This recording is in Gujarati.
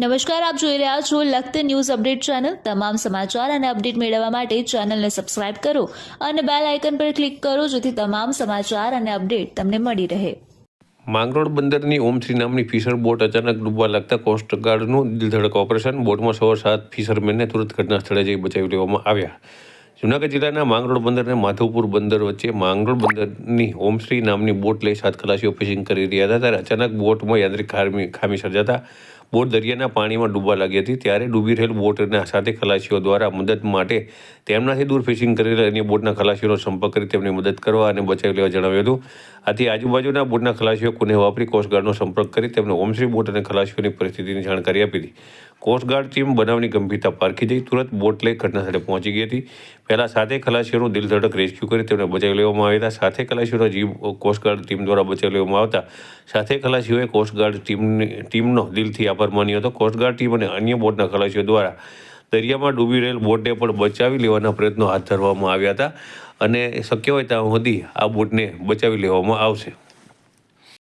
નમસ્કાર, આપ જોઈ રહ્યા છો લખત ન્યૂઝ અપડેટ ચેનલ. તમામ સમાચાર અને અપડેટ મેળવવા માટે ચેનલને સબસ્ક્રાઇબ કરો અને બેલ આઇકન પર ક્લિક કરો જેથી તમામ સમાચાર અને અપડેટ તમને મળી રહે. માંગરોળ બંદરની ઓમશ્રી નામની ફિશર બોટ અચાનક ડૂબવા લાગતા કોસ્ટગાર્ડનું દિલધડક ઓપરેશન. બોટમાં સવાર સાત ફિશરમેનને તુરંત ઘટના સ્થળે જઈ બચાવી લેવામાં આવ્યા. જૂનાગઢ જિલ્લાના માંગરોળ બંદર અને માધવપુર બંદર વચ્ચે માંગરોળ બંદરની ઓમશ્રી નામની બોટ લઈ સાત ખલાસીઓ ફિશિંગ કરી રહ્યા હતા. ત્યારે અચાનક બોટમાં યાંત્રિક ખામી ખામી સર્જાતા બોટ દરિયાના પાણીમાં ડૂબવા લાગી હતી. ત્યારે ડૂબી રહેલ બોટના સાથે ખલાસીઓ દ્વારા મદદ માટે તેમનાથી દૂર ફિશિંગ કરેલા અન્ય બોટના ખલાસીઓનો સંપર્ક કરી તેમની મદદ કરવા અને બચાવી લેવા જણાવ્યું હતું. આથી આજુબાજુના બોટના ખલાસીઓ કુને વાપરી કોસ્ટગાર્ડનો સંપર્ક કરી તેમને ઓમશ્રી બોટ અને ખલાસીઓની પરિસ્થિતિની જાણકારી આપી હતી. કોસ્ટગાર્ડ ટીમ બનાવની ગંભીરતા પારખી જઈ તુરંત બોટ લઈ ઘટના સ્થળે પહોંચી ગઈ હતી. પહેલાં સાતે ખલાસીઓનું દિલધડક રેસ્ક્યુ કરી તેમને બચાવી લેવામાં આવ્યા હતા. સાથે ખલાસીઓનો જીવ કોસ્ટગાર્ડ ટીમ દ્વારા બચાવી લેવામાં આવતા. સાથે ખલાસીઓએ કોસ્ટગાર્ડ ટીમની ટીમનો દિલથી આભાર માન્યો હતો. કોસ્ટગાર્ડ ટીમ અને અન્ય બોટના ખલાસીઓ દ્વારા દરિયામાં ડૂબી રહેલ બોટને પણ બચાવી લેવાના પ્રયત્નો હાથ ધરવામાં આવ્યા હતા. અને શક્ય હોય ત્યાં સુધી આ બોટને બચાવી લેવામાં આવશે.